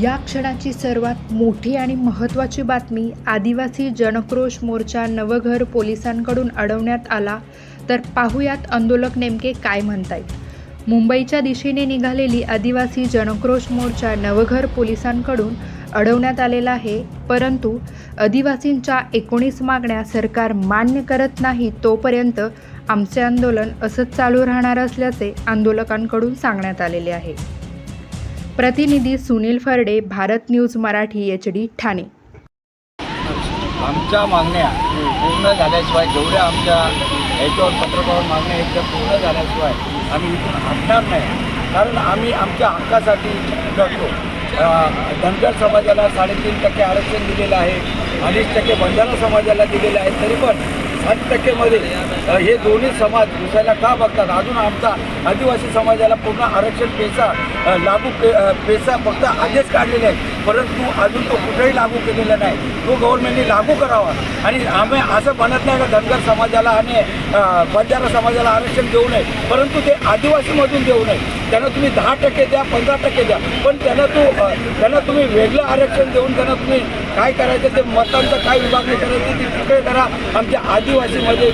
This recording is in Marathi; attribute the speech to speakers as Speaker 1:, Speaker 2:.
Speaker 1: या क्षणाची सर्वात मोठी आणि महत्त्वाची बातमी आदिवासी जनक्रोश मोर्चा नवघर पोलिसांकडून अडवण्यात आला तर पाहुयात आंदोलक नेमके काय म्हणतायत. मुंबईच्या दिशेने निघालेली आदिवासी जनक्रोश मोर्चा नवघर पोलिसांकडून अडवण्यात आलेला आहे परंतु आदिवासींच्या एकोणीस मागण्या सरकार मान्य करत नाही तोपर्यंत आमचे आंदोलन असंच चालू राहणार असल्याचे आंदोलकांकडून सांगण्यात आलेले आहे. प्रतिनिधी Sunil Farde Bharat news Marathi H D Thane.
Speaker 2: आमच्या मागण्या पूर्ण झाल्याशिवाय जेवढ्या आमच्या याच्यावर पत्रकावर मागण्या आहेत त्या पूर्ण झाल्याशिवाय आम्ही इथून हटणार नाही. कारण आम्ही आमच्या हक्कासाठी लढतो. धनगर समाजाला साडेतीन टक्के आरक्षण दिलेलं आहे अडीच टक्के बंजारा समाजाला दिलेलं आहे तरी पण साठ टक्केमध्ये हे दोन्ही समाज घुसायला का बघतात? अजून आमचा आदिवासी समाजाला पूर्ण आरक्षण पेसा लागू पे पेसा फक्त आधीच काढलेले आहे परंतु अजून तो कुठेही लागू केलेला नाही. तो गव्हर्नमेंटने लागू करावा. आणि आम्ही असं म्हणत नाही का धनगर समाजाला आणि बंजारा समाजाला आरक्षण देऊ नये. परंतु ते आदिवासीमधून देऊ नये. त्यांना तुम्ही दहा टक्के द्या पंधरा टक्के द्या. पण त्यांना तू त्यांना तुम्ही वेगळं आरक्षण देऊन त्यांना तुम्ही काय करायचं ते मतांचं काय विभागणी करायची ती तिकडे करा आमच्या आदि आदिवासीमध्ये